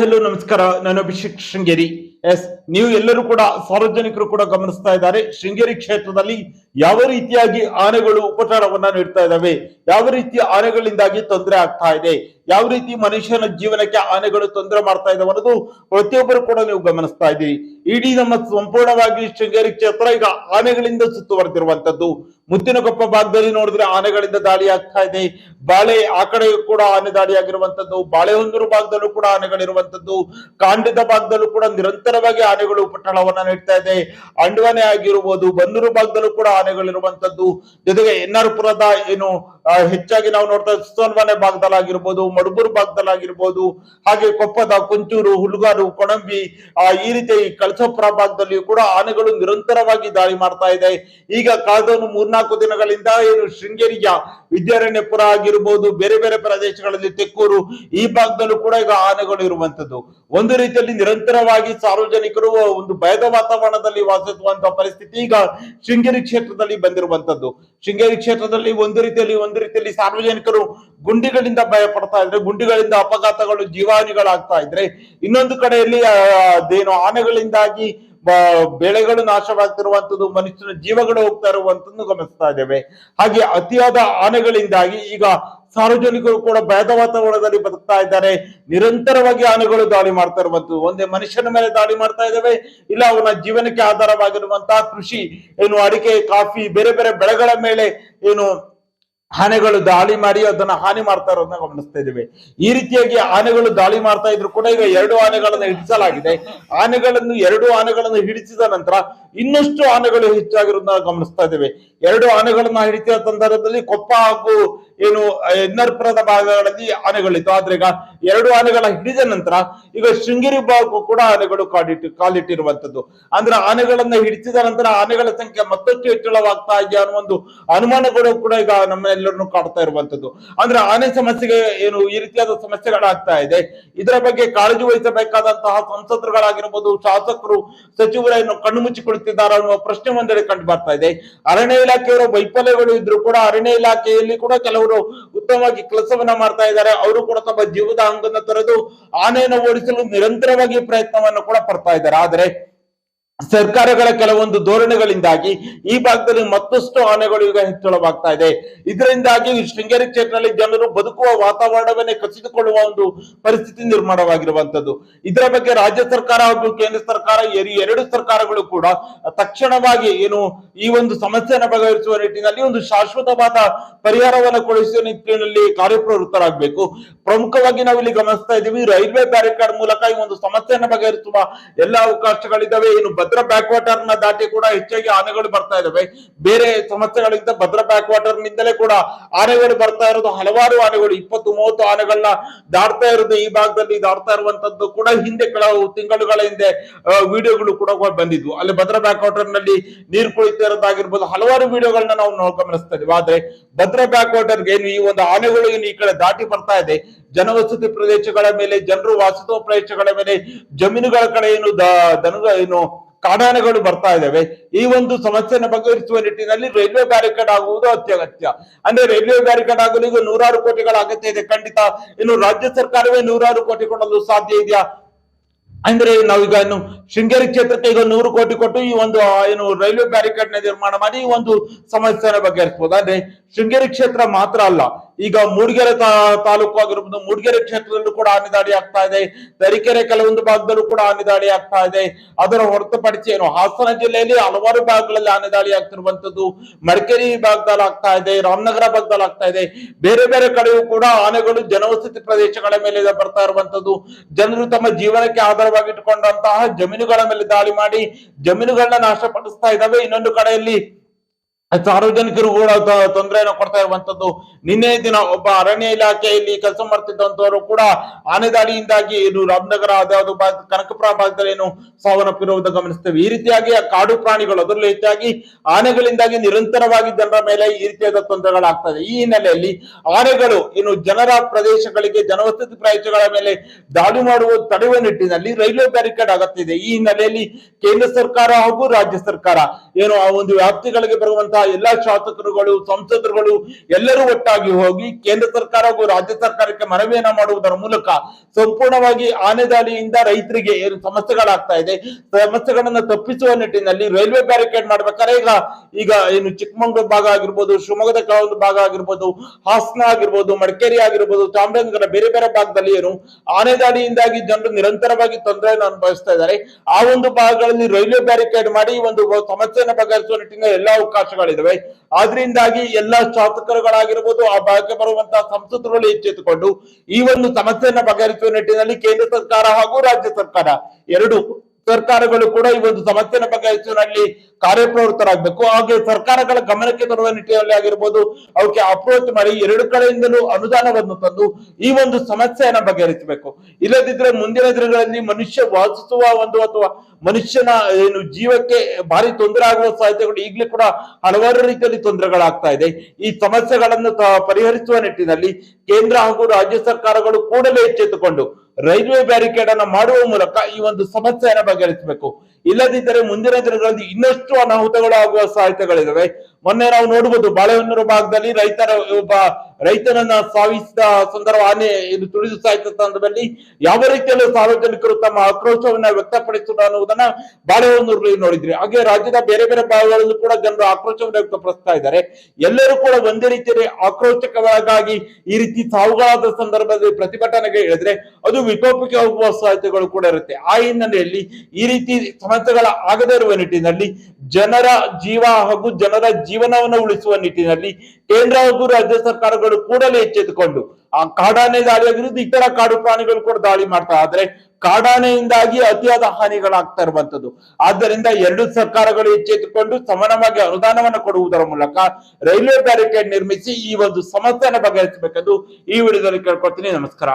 Hello ನಮಸ್ಕಾರ. ನಾನು Abhishek Sringeri. S ನೀವು ಎಲ್ಲರೂ ಕೂಡ ಸಾರ್ವಜನಿಕರು ಕೂಡ ಗಮನಿಸ್ತಾ ಇದ್ದಾರೆ. ಶೃಂಗೇರಿ ಕ್ಷೇತ್ರದಲ್ಲಿ ಯಾವ ರೀತಿಯಾಗಿ ಆನೆಗಳು ಉಪಚಾರವನ್ನ ನೀಡ್ತಾ ಇದ್ದಾವೆ, ಯಾವ ರೀತಿಯ ಆನೆಗಳಿಂದಾಗಿ ತೊಂದರೆ ಆಗ್ತಾ ಇದೆ, ಯಾವ ರೀತಿ ಮನುಷ್ಯನ ಜೀವನಕ್ಕೆ ಆನೆಗಳು ತೊಂದರೆ ಮಾಡ್ತಾ ಇದ್ದಾವೆ ಅನ್ನೋದು ಪ್ರತಿಯೊಬ್ಬರು ಕೂಡ ನೀವು ಗಮನಿಸ್ತಾ ಇದ್ದೀರಿ. ಇಡೀ ನಮ್ಮ ಸಂಪೂರ್ಣವಾಗಿ ಶೃಂಗೇರಿ ಕ್ಷೇತ್ರ ಈಗ ಆನೆಗಳಿಂದ ಸುತ್ತುವರೆದಿರುವಂತದ್ದು ಮುತ್ತಿನಕೊಪ್ಪ ಭಾಗದಲ್ಲಿ ನೋಡಿದ್ರೆ ಆನೆಗಳಿಂದ ದಾಳಿ ಆಗ್ತಾ ಇದೆ. ಬಾಳೆ ಆ ಕಡೆ ಕೂಡ ಆನೆ ದಾಳಿ ಆಗಿರುವಂತದ್ದು ಬಾಳೆಹೊಂದೂರು ಭಾಗದಲ್ಲೂ ಕೂಡ ಆನೆಗಳಿರುವಂತದ್ದು ಕಾಂಡದ ಭಾಗದಲ್ಲೂ ಕೂಡ ನಿರಂತರವಾಗಿ ಆನೆಗಳು ಪಟ್ಟಣವನ್ನ ನೀಡ್ತಾ ಇದೆ. ಅಂಡ್ವಾನೆ ಆಗಿರ್ಬೋದು ಬಂದೂರು ಭಾಗದಲ್ಲೂ ಕೂಡ ಆನೆಗಳಿರುವಂತದ್ದು ಜೊತೆಗೆ ಎನ್ ಪುರದ ಏನು ಹೆಚ್ಚಾಗಿ ನಾವು ನೋಡ್ತಾ ಸೋಲ್ಮನೆ ಭಾಗದಲ್ಲಾಗಿರ್ಬೋದು, ಮಡಬೂರು ಭಾಗದಲ್ಲಾಗಿರ್ಬೋದು, ಹಾಗೆ ಕೊಪ್ಪದ, ಕುಂಚೂರು, ಹುಲ್ಗಾರು, ಕೊಣಂಬಿ, ಆ, ಈ ರೀತಿ ಕಳಸಪುರ ಭಾಗದಲ್ಲಿಯೂ ಕೂಡ ಆನೆಗಳು ನಿರಂತರವಾಗಿ ದಾಳಿ ಮಾಡ್ತಾ ಇದೆ. ಈಗ ಕಳೆದ ಒಂದು ಮೂರ್ನಾಲ್ಕು ದಿನಗಳಿಂದ ಏನು ಶೃಂಗೇರಿಯ ವಿದ್ಯಾರಣ್ಯಪುರ ಆಗಿರ್ಬೋದು, ಬೇರೆ ಬೇರೆ ಪ್ರದೇಶಗಳಲ್ಲಿ ತೆಕ್ಕೂರು, ಈ ಭಾಗದಲ್ಲೂ ಕೂಡ ಈಗ ಆನೆಗಳು ಇರುವಂತದ್ದು ಒಂದು ರೀತಿಯಲ್ಲಿ ನಿರಂತರವಾಗಿ ಸಾರ್ವಜನಿಕರು ಒಂದು ಭಯದ ವಾತಾವರಣದಲ್ಲಿ ವಾಸಿಸುವಂತಹ ಪರಿಸ್ಥಿತಿ ಈಗ ಶೃಂಗೇರಿ ಕ್ಷೇತ್ರದಲ್ಲಿ ಬಂದಿರುವಂತದ್ದು ಶೃಂಗೇರಿ ಕ್ಷೇತ್ರದಲ್ಲಿ ಒಂದು ರೀತಿಯಲ್ಲಿ ಒಂದು ರೀತಿಯಲ್ಲಿ ಸಾರ್ವಜನಿಕರು ಗುಂಡಿಗಳಿಂದ ಭಯ ಪಡ್ತಾ ಇದ್ರೆ, ಗುಂಡಿಗಳಿಂದ ಅಪಘಾತಗಳು ಜೀವಾನಿಗಳಾಗ್ತಾ ಇದ್ರೆ, ಇನ್ನೊಂದು ಕಡೆಯಲ್ಲಿ ಅದೇನು ಆನೆಗಳಿಂದಾಗಿ ಬೆಳೆಗಳು ನಾಶವಾಗ್ತಿರುವಂತದ್ದು ಮನುಷ್ಯನ ಜೀವಗಳು ಹೋಗ್ತಾ ಇರುವಂತದ್ದು ಗಮನಿಸ್ತಾ ಇದ್ದೇವೆ. ಹಾಗೆ ಅತಿಯಾದ ಆನೆಗಳಿಂದಾಗಿ ಈಗ ಸಾರ್ವಜನಿಕರು ಕೂಡ ಭಯದ ವಾತಾವರಣದಲ್ಲಿ ಬದುಕ್ತಾ ಇದ್ದಾರೆ. ನಿರಂತರವಾಗಿ ಆನೆಗಳು ದಾಳಿ ಮಾಡ್ತಾ ಇರುವಂತದ್ದು ಒಂದೇ ಮನುಷ್ಯನ ಮೇಲೆ ದಾಳಿ ಮಾಡ್ತಾ ಇದ್ದಾವೆ. ಇಲ್ಲ, ಅವನ ಜೀವನಕ್ಕೆ ಆಧಾರವಾಗಿರುವಂತಹ ಕೃಷಿ, ಏನು ಅಡಿಕೆ, ಕಾಫಿ, ಬೇರೆ ಬೇರೆ ಬೆಳೆಗಳ ಮೇಲೆ ಏನು ಆನೆಗಳು ದಾಳಿ ಮಾಡಿ ಅದನ್ನ ಹಾನಿ ಮಾಡ್ತಾ ಇರೋದನ್ನ ಗಮನಿಸ್ತಾ ಇದ್ದೇವೆ. ಈ ರೀತಿಯಾಗಿ ಆನೆಗಳು ದಾಳಿ ಮಾಡ್ತಾ ಇದ್ರು ಕೂಡ ಈಗ ಎರಡು ಆನೆಗಳನ್ನು ಹಿಡಿಸಲಾಗಿದೆ. ಆನೆಗಳನ್ನು ಎರಡು ಆನೆಗಳನ್ನು ಹಿಡಿಸಿದ ನಂತರ ಇನ್ನಷ್ಟು ಆನೆಗಳು ಹೆಚ್ಚಾಗಿರೋದನ್ನ ಗಮನಿಸ್ತಾ ಇದ್ದೇವೆ. ಎರಡು ಆನೆಗಳನ್ನ ಹಿಡಿತಿದ ಸಂದರ್ಭದಲ್ಲಿ ಕೊಪ್ಪ ಹಾಗೂ ಏನು ಎನ್ನರ್ಪುರದ ಭಾಗಗಳಲ್ಲಿ ಆನೆಗಳಿತ್ತು. ಆದ್ರೆ ಈಗ ಎರಡು ಆನೆಗಳ ಹಿಡಿದ ನಂತರ ಈಗ ಶೃಂಗೇರಿ ಭಾಗಕ್ಕೂ ಕೂಡ ಆನೆಗಳು ಕಾಡಿಟ್ಟು ಕಾಲಿಟ್ಟಿರುವಂತದ್ದು ಅಂದ್ರೆ ಆನೆಗಳನ್ನ ಹಿಡಿಸಿದ ನಂತರ ಆನೆಗಳ ಸಂಖ್ಯೆ ಮತ್ತಷ್ಟು ಹೆಚ್ಚಳವಾಗ್ತಾ ಇದೆಯಾ ಅನ್ನೋ ಒಂದು ಅನುಮಾನಗಳು ಕೂಡ ಈಗ ನಮ್ಮೆಲ್ಲರನ್ನು ಕಾಡ್ತಾ ಇರುವಂತದ್ದು ಅಂದ್ರೆ ಆನೆ ಸಮಸ್ಯೆಗೆ ಏನು ಈ ರೀತಿಯಾದ ಸಮಸ್ಯೆಗಳಾಗ್ತಾ ಇದೆ. ಇದರ ಬಗ್ಗೆ ಕಾಳಜಿ ವಹಿಸಬೇಕಾದಂತಹ ಸಂಸದರುಗಳಾಗಿರ್ಬೋದು, ಶಾಸಕರು, ಸಚಿವರನ್ನು ಕಣ್ಣು ಮುಚ್ಚಿಕೊಳ್ಳುತ್ತಿದ್ದಾರೆ ಅನ್ನುವ ಪ್ರಶ್ನೆ ಒಂದೆಡೆ ಕಂಡು ಬರ್ತಾ ಇದೆ. ಅರಣ್ಯ ಇಲಾಖೆಯವರ ವೈಫಲ್ಯಗಳು ಇದ್ರು ಕೂಡ ಅರಣ್ಯ ಇಲಾಖೆಯಲ್ಲಿ ಕೂಡ ಕೆಲವರು ಉತ್ತಮವಾಗಿ ಕೆಲಸವನ್ನ ಮಾಡ್ತಾ ಇದ್ದಾರೆ. ಅವರು ಕೂಡ ತಮ್ಮ ಜೀವದ ಅಂಗನ ತೊರೆದು ಆನೆಯನ್ನು ಓಡಿಸಲು ನಿರಂತರವಾಗಿ ಪ್ರಯತ್ನವನ್ನು ಕೂಡ ಪಡ್ತಾ ಇದ್ದಾರೆ. ಆದರೆ ಸರ್ಕಾರಗಳ ಕೆಲವೊಂದು ಧೋರಣೆಗಳಿಂದಾಗಿ ಈ ಭಾಗದಲ್ಲಿ ಮತ್ತಷ್ಟು ಆನೆಗಳು ಈಗ ಹೆಚ್ಚಳವಾಗ್ತಾ ಇದೆ. ಇದರಿಂದಾಗಿ ಶೃಂಗೇರಿ ಕ್ಷೇತ್ರದಲ್ಲಿ ಜನರು ಬದುಕುವ ವಾತಾವರಣವನ್ನೇ ಕಸಿದುಕೊಳ್ಳುವ ಒಂದು ಪರಿಸ್ಥಿತಿ ನಿರ್ಮಾಣವಾಗಿರುವಂತದ್ದು ಇದರ ಬಗ್ಗೆ ರಾಜ್ಯ ಸರ್ಕಾರ ಹಾಗೂ ಕೇಂದ್ರ ಸರ್ಕಾರ ಎರಿ- ಎರಡು ಸರ್ಕಾರಗಳು ಕೂಡ ತಕ್ಷಣವಾಗಿ ಏನು ಈ ಒಂದು ಸಮಸ್ಯೆಯನ್ನು ಬಗೆಹರಿಸುವ ನಿಟ್ಟಿನಲ್ಲಿ ಒಂದು ಶಾಶ್ವತವಾದ ಪರಿಹಾರವನ್ನು ಕೊಡಿಸುವ ನಿಟ್ಟಿನಲ್ಲಿ ಕಾರ್ಯಪ್ರವೃತ್ತರಾಗಬೇಕು. ಪ್ರಮುಖವಾಗಿ ನಾವು ಇಲ್ಲಿ ಗಮನಿಸ್ತಾ ಇದ್ದೀವಿ, ರೈಲ್ವೆ ಬ್ಯಾರಿಕೇಡ್ ಮೂಲಕ ಈ ಒಂದು ಸಮಸ್ಯೆಯನ್ನು ಬಗೆಹರಿಸುವ ಎಲ್ಲಾ ಅವಕಾಶಗಳಿದ್ದಾವೆ ಇನ್ನು ಭದ್ರಾ ಬ್ಯಾಕ್ ವಾಟರ್ನ ದಾಟಿ ಕೂಡ ಹೆಚ್ಚಾಗಿ ಆನೆಗಳು ಬರ್ತಾ ಇದಾವೆ. ಬೇರೆ ಸಮಸ್ಯೆಗಳಿಂದ ಭದ್ರ ಬ್ಯಾಕ್ ವಾಟರ್ ನಿಂದಲೇ ಕೂಡ ಆನೆಗಳು ಬರ್ತಾ ಇರೋದು. ಹಲವಾರು ಆನೆಗಳು, ಇಪ್ಪತ್ತು, ಮೂವತ್ತು ಆನೆಗಳನ್ನ ದಾಟ್ತಾ ಇರೋದು ಈ ಭಾಗದಲ್ಲಿ. ದಾಡ್ತಾ ಇರುವಂತದ್ದು ಕೂಡ ಹಿಂದೆ ಕೆಲವು ತಿಂಗಳುಗಳ ಹಿಂದೆ ವಿಡಿಯೋಗಳು ಕೂಡ ಬಂದಿದ್ವು. ಅಲ್ಲಿ ಭದ್ರ ಬ್ಯಾಕ್ ವಾಟರ್ನಲ್ಲಿ ನೀರು ಕುಳಿತಾ ಇರೋದಾಗಿರ್ಬೋದು. ಹಲವಾರು ವಿಡಿಯೋಗಳನ್ನ ನಾವು ನಾವು ಗಮನಿಸ್ತಾ ಆದ್ರೆ ಭದ್ರ ಬ್ಯಾಕ್ ವಾಟರ್ಗೆ ಈ ಒಂದು ಆನೆಗಳು ಈ ಕಡೆ ದಾಟಿ ಬರ್ತಾ ಇದೆ. ಜನವಸತಿ ಪ್ರದೇಶಗಳ ಮೇಲೆ, ಜನರು ವಾಸಿಸುವ ಪ್ರದೇಶಗಳ ಮೇಲೆ, ಜಮೀನುಗಳ ಕಡೆ ಏನು ದನಗ ಏನು ಕಾಡಾನೆಗಳು ಬರ್ತಾ ಇದ್ದಾವೆ. ಈ ಒಂದು ಸಮಸ್ಯೆಯನ್ನು ಬಗೆಹರಿಸುವ ನಿಟ್ಟಿನಲ್ಲಿ ರೈಲ್ವೆ ಬ್ಯಾರಿಕೇಡ್ ಆಗುವುದು ಅತ್ಯಗತ್ಯ. ಅಂದ್ರೆ ರೈಲ್ವೆ ಬ್ಯಾರಿಕೇಡ್ ಆಗಲು ಈಗ ನೂರಾರು ಕೋಟಿಗಳ ಅಗತ್ಯ ಇದೆ. ಖಂಡಿತ ಇನ್ನು ರಾಜ್ಯ ಸರ್ಕಾರವೇ ನೂರಾರು ಕೋಟಿ ಕೊಡಲು ಸಾಧ್ಯ ಇದೆಯಾ? ಅಂದ್ರೆ ನಾವೀಗ ಇನ್ನು ಶೃಂಗೇರಿ ಕ್ಷೇತ್ರಕ್ಕೆ ಈಗ ನೂರು ಕೋಟಿ ಕೊಟ್ಟು ಈ ಒಂದು ಏನು ರೈಲ್ವೆ ಬ್ಯಾರಿಕೇಡ್ನ ನಿರ್ಮಾಣ ಮಾಡಿ ಈ ಒಂದು ಸಮಸ್ಯೆಯನ್ನು ಬಗೆಹರಿಸಬಹುದು ಅಂದ್ರೆ ಶೃಂಗೇರಿ ಕ್ಷೇತ್ರ ಮಾತ್ರ ಅಲ್ಲ ಈಗ ಮೂಡಿಗೆರೆ ತಾಲೂಕು ಆಗಿರ್ಬೋದು ಮೂಡಿಗೆರೆ ಕ್ಷೇತ್ರದಲ್ಲೂ ಕೂಡ ಆನೆ ದಾಳಿ ಆಗ್ತಾ ಇದೆ. ತರೀಕೆರೆ ಕೆಲವೊಂದು ಭಾಗದಲ್ಲೂ ಕೂಡ ಆನೆ ದಾಳಿ ಆಗ್ತಾ ಇದೆ. ಅದರ ಹೊರತುಪಡಿಸಿ ಏನು, ಹಾಸನ ಜಿಲ್ಲೆಯಲ್ಲಿ ಹಲವಾರು ಭಾಗಗಳಲ್ಲಿ ಆನೆ ದಾಳಿ ಆಗ್ತಿರುವಂತದ್ದು ಮಡಿಕೇರಿ ಭಾಗದಲ್ಲಿ ಆಗ್ತಾ ಇದೆ, ರಾಮನಗರ ಭಾಗದಲ್ಲಿ ಆಗ್ತಾ ಇದೆ. ಬೇರೆ ಬೇರೆ ಕಡೆಯೂ ಕೂಡ ಆನೆಗಳು ಜನವಸತಿ ಪ್ರದೇಶಗಳ ಮೇಲೆ ಬರ್ತಾ ಇರುವಂತದ್ದು ಜನರು ತಮ್ಮ ಜೀವನಕ್ಕೆ ಆಧಾರವಾಗಿ ಇಟ್ಟುಕೊಂಡಂತಹ ಜಮೀನುಗಳ ಮೇಲೆ ದಾಳಿ ಮಾಡಿ ಜಮೀನುಗಳನ್ನ ನಾಶಪಡಿಸ್ತಾ ಇದ್ದಾವೆ. ಇನ್ನೊಂದು ಕಡೆಯಲ್ಲಿ ಸಾರ್ವಜನಿಕರು ಕೂಡ ತೊಂದರೆಯನ್ನು ಕೊಡ್ತಾ ಇರುವಂತದ್ದು ನಿನ್ನೆ ದಿನ ಒಬ್ಬ ಅರಣ್ಯ ಇಲಾಖೆಯಲ್ಲಿ ಕೆಲಸ ಮಾಡ್ತಿದ್ದಂತವರು ಕೂಡ ಆನೆ ದಾಳಿಯಿಂದಾಗಿ ರಾಮನಗರ ಭಾಗ ಕನಕಪುರ ಭಾಗದಲ್ಲಿ ಏನು ಸಾವನ್ನಪ್ಪಿರುವುದನ್ನು ಗಮನಿಸ್ತೇವೆ ಈ ರೀತಿಯಾಗಿ ಕಾಡು ಪ್ರಾಣಿಗಳು ಅದರಲ್ಲೂ ಹೆಚ್ಚಾಗಿ ಆನೆಗಳಿಂದಾಗಿ ನಿರಂತರವಾಗಿ ಜನರ ಮೇಲೆ ಈ ರೀತಿಯಾದ ತೊಂದರೆಗಳಾಗ್ತದೆ. ಈ ಹಿನ್ನೆಲೆಯಲ್ಲಿ ಆನೆಗಳು ಏನು ಜನರ ಪ್ರದೇಶಗಳಿಗೆ ಜನವಸತಿ ಪ್ರದೇಶಗಳ ಮೇಲೆ ದಾಳಿ ಮಾಡುವ ತಡೆಯುವ ನಿಟ್ಟಿನಲ್ಲಿ ರೈಲ್ವೆ ಬ್ಯಾರಿಕೇಡ್ ಅಗತ್ಯ ಇದೆ ಈ ಹಿನ್ನೆಲೆಯಲ್ಲಿ ಕೇಂದ್ರ ಸರ್ಕಾರ ಹಾಗೂ ರಾಜ್ಯ ಸರ್ಕಾರ ಏನು ಆ ಒಂದು ವ್ಯಾಪ್ತಿಗಳಿಗೆ ಬರುವಂತಹ ಎಲ್ಲಾ ಶಾಸಕರುಗಳು, ಸಂಸದರುಗಳು ಎಲ್ಲರೂ ಒಟ್ಟಾಗಿ ಹೋಗಿ ಕೇಂದ್ರ ಸರ್ಕಾರ ಹಾಗೂ ರಾಜ್ಯ ಸರ್ಕಾರಕ್ಕೆ ಮನವಿಯನ್ನ ಮಾಡುವುದರ ಮೂಲಕ ಸಂಪೂರ್ಣವಾಗಿ ಆನೆ ದಾಳಿಯಿಂದ ರೈತರಿಗೆ ಏನು ಸಮಸ್ಯೆಗಳಾಗ್ತಾ ಇದೆ. ಸಮಸ್ಯೆಗಳನ್ನ ತಪ್ಪಿಸುವ ನಿಟ್ಟಿನಲ್ಲಿ ರೈಲ್ವೆ ಬ್ಯಾರಿಕೇಡ್ ಮಾಡ್ಬೇಕಾದ್ರೆ ಈಗ ಈಗ ಏನು ಚಿಕ್ಕಮಂಗ್ಳೂರು ಭಾಗ ಆಗಿರ್ಬೋದು, ಶಿವಮೊಗ್ಗದ ಕೆಲವೊಂದು ಭಾಗ ಆಗಿರ್ಬೋದು, ಹಾಸನ ಆಗಿರ್ಬೋದು, ಮಡಿಕೇರಿ ಆಗಿರ್ಬೋದು, ಚಾಮರಾಜನಗರ ಬೇರೆ ಬೇರೆ ಭಾಗದಲ್ಲಿ ಏನು ಆನೆ ದಾಳಿಯಿಂದಾಗಿ ಜನರು ನಿರಂತರವಾಗಿ ತೊಂದರೆಯನ್ನು ಅನುಭವಿಸ್ತಾ ಇದ್ದಾರೆ. ಆ ಒಂದು ಭಾಗಗಳಲ್ಲಿ ರೈಲ್ವೆ ಬ್ಯಾರಿಕೇಡ್ ಮಾಡಿ ಒಂದು ಸಮಸ್ಯೆಯನ್ನು ಬಗೆಹರಿಸುವ ನಿಟ್ಟಿನಲ್ಲಿ ಎಲ್ಲಾ ಅವಕಾಶಗಳಿದಾವೆ. ಆದ್ರಿಂದಾಗಿ ಎಲ್ಲಾ ಶಾಸಕರುಗಳಾಗಿರ್ಬೋದು ಆ ಭಾಗಕ್ಕೆ ಬರುವಂತಹ ಸಂಸದರುಗಳು ಎಚ್ಚೆತ್ತುಕೊಂಡು ಈ ಒಂದು ಸಮಸ್ಯೆಯನ್ನ ಬಗೆಹರಿಸುವ ನಿಟ್ಟಿನಲ್ಲಿ ಕೇಂದ್ರ ಸರ್ಕಾರ ಹಾಗೂ ರಾಜ್ಯ ಸರ್ಕಾರ ಎರಡು ಸರ್ಕಾರಗಳು ಕೂಡ ಈ ಒಂದು ಸಮಸ್ಯೆನ ಬಗೆಹರಿಸುವಲ್ಲಿ ಕಾರ್ಯಪ್ರವೃತ್ತರಾಗಬೇಕು. ಹಾಗೆ ಸರ್ಕಾರಗಳ ಗಮನಕ್ಕೆ ತರುವ ನಿಟ್ಟಿನಲ್ಲಿ ಆಗಿರ್ಬೋದು ಅವಕ್ಕೆ ಅಪ್ರೋಚ್ ಮಾಡಿ ಎರಡು ಕಡೆಯಿಂದಲೂ ಅನುದಾನವನ್ನು ತಂದು ಈ ಒಂದು ಸಮಸ್ಯೆಯನ್ನ ಬಗೆಹರಿಸಬೇಕು. ಇಲ್ಲದಿದ್ರೆ ಮುಂದಿನ ದಿನಗಳಲ್ಲಿ ಮನುಷ್ಯ ವಾಸಿಸುವ ಒಂದು ಅಥವಾ ಮನುಷ್ಯನ, ಏನು ಜೀವಕ್ಕೆ ಭಾರಿ ತೊಂದರೆ ಆಗುವ ಸಾಧ್ಯತೆಗಳು ಈಗಲೇ ಕೂಡ ಹಲವಾರು ರೀತಿಯಲ್ಲಿ ತೊಂದರೆಗಳಾಗ್ತಾ ಇದೆ. ಈ ಸಮಸ್ಯೆಗಳನ್ನು ಪರಿಹರಿಸುವ ನಿಟ್ಟಿನಲ್ಲಿ ಕೇಂದ್ರ ಹಾಗೂ ರಾಜ್ಯ ಸರ್ಕಾರಗಳು ಕೂಡಲೇ ಎಚ್ಚೆತ್ತುಕೊಂಡು ರೈಲ್ವೆ ಬ್ಯಾರಿಕೇಡ್ ಅನ್ನ ಮಾಡುವ ಮೂಲಕ ಈ ಒಂದು ಸಮಸ್ಯೆಯನ್ನು ಬಗೆಹರಿಸಬೇಕು. ಇಲ್ಲದಿದ್ದರೆ ಮುಂದಿನ ದಿನಗಳಲ್ಲಿ ಇನ್ನಷ್ಟು ಅನಾಹುತಗಳು ಆಗುವ ಸಾಧ್ಯತೆಗಳಿದಾವೆ ಮೊನ್ನೆ ನಾವು ನೋಡಬಹುದು ಬಾಳೆಹೊನ್ನೂರು ಭಾಗದಲ್ಲಿ ರೈತರ ಒಬ್ಬ ರೈತನನ್ನ ಸಾವಿಸಿದ ಸಂದರ್ಭ, ಆನೆ ಇದು ತುಳಿದು ಸಾಯಿತ ಸಂದರ್ಭದಲ್ಲಿ ಯಾವ ರೀತಿಯಲ್ಲಿ ಸಾರ್ವಜನಿಕರು ತಮ್ಮ ಆಕ್ರೋಶವನ್ನ ವ್ಯಕ್ತಪಡಿಸುವುದು ಅನ್ನುವುದನ್ನ ಬಾಳೆಹೊನ್ನೂರಲ್ಲಿ ನೋಡಿದ್ರಿ ಹಾಗೆ ರಾಜ್ಯದ ಬೇರೆ ಬೇರೆ ಭಾಗಗಳಲ್ಲೂ ಕೂಡ ಜನರು ಆಕ್ರೋಶವನ್ನು ವ್ಯಕ್ತಪಡಿಸ್ತಾ ಇದ್ದಾರೆ. ಎಲ್ಲರೂ ಕೂಡ ಒಂದೇ ರೀತಿಯಲ್ಲಿ ಆಕ್ರೋಶಕವಾಗಿ ಈ ರೀತಿ ಸಾವುಗಳಾದ ಸಂದರ್ಭದಲ್ಲಿ ಪ್ರತಿಭಟನೆಗೆ ಹೇಳಿದ್ರೆ ಅದು ವಿಕೋಪಕ್ಕೆ ಹೋಗುವ ಸಾಧ್ಯತೆಗಳು ಕೂಡ ಇರುತ್ತೆ. ಆ ಹಿನ್ನೆಲೆಯಲ್ಲಿ ಈ ರೀತಿ ಸಮಸ್ಯೆಗಳ ಆಗದೇ ಇರುವ ನಿಟ್ಟಿನಲ್ಲಿ ಜನರ ಜೀವ ಹಾಗೂ ಜನರ ಜೀವನವನ್ನು ಉಳಿಸುವ ನಿಟ್ಟಿನಲ್ಲಿ ಕೇಂದ್ರ ಹಾಗೂ ರಾಜ್ಯ ಸರ್ಕಾರಗಳು ಕೂಡಲೇ ಎಚ್ಚೆತ್ತುಕೊಂಡು, ಆ ಕಾಡಾನೆ ದಾಳಿ ಆಗಿರೋದು ಇತರ ಕಾಡು ಪ್ರಾಣಿಗಳು ಕೂಡ ದಾಳಿ ಮಾಡ್ತಾ ಆದ್ರೆ ಕಾಡಾನೆಯಿಂದಾಗಿ ಅತಿಯಾದ ಹಾನಿಗಳಾಗ್ತಾ ಇರುವಂತದ್ದು. ಆದ್ದರಿಂದ ಎರಡು ಸರ್ಕಾರಗಳು ಎಚ್ಚೆತ್ತುಕೊಂಡು ಸಮಾನವಾಗಿ ಅನುದಾನವನ್ನು ಕೊಡುವುದರ ಮೂಲಕ ರೈಲ್ವೆ ಬ್ಯಾರಿಕೇಡ್ ನಿರ್ಮಿಸಿ ಈ ಒಂದು ಸಮಸ್ಯೆಯನ್ನು ಬಗೆಹರಿಸಬೇಕೆಂದು ಈ ವಿಡಿಯೋದಲ್ಲಿ ಕೇಳ್ಕೊಳ್ತೀನಿ. ನಮಸ್ಕಾರ.